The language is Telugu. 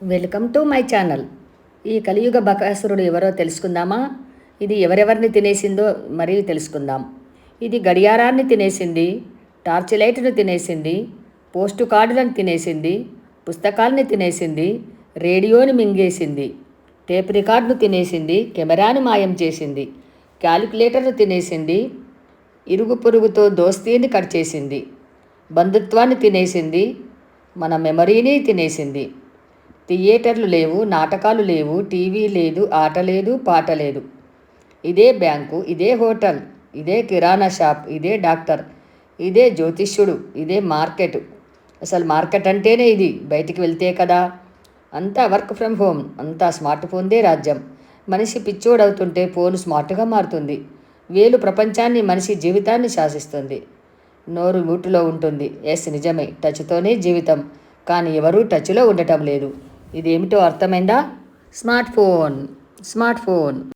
Welcome to my channel. ఈ కలియుగ బకాసురుడు ఎవరో తెలుసుకుందామా? ఇది ఎవరెవరిని తినేసిందో మరీ తెలుసుకుందాం. ఇది గడియారాన్ని తినేసింది టార్చ్ లైట్ను తినేసింది పోస్టు కార్డులను తినేసింది పుస్తకాల్ని తినేసింది రేడియోని మింగేసింది టేప్ రికార్డును తినేసింది కెమెరాను మాయం చేసింది క్యాలిక్యులేటర్ను తినేసింది ఇరుగు పొరుగుతో దోస్తీని కట్ చేసింది బంధుత్వాన్ని తినేసింది మన మెమరీని తినేసింది. థియేటర్లు లేవు నాటకాలు లేవు టీవీ లేదు ఆట లేదు పాట లేదు. ఇదే బ్యాంకు ఇదే హోటల్ ఇదే కిరాణా షాప్ ఇదే డాక్టర్ ఇదే జ్యోతిష్యుడు ఇదే మార్కెట్. అసలు మార్కెట్ అంటేనే ఇది బయటికి వెళ్తే కదా. అంతా వర్క్ ఫ్రమ్ హోమ్ అంతా స్మార్ట్ ఫోన్దే రాజ్యం. మనిషి పిచ్చోడవుతుంటే ఫోన్ స్మార్ట్గా మారుతుంది. వేలు ప్రపంచాన్ని మనిషి జీవితాన్ని శాసిస్తుంది. నోరు మూటిలో ఉంటుంది. ఎస్ నిజమే. టచ్తోనే జీవితం. కానీ ఎవరూ టచ్లో ఉండటం లేదు. ఇదేమిటో అర్థమైందా? Smart phone smart phone.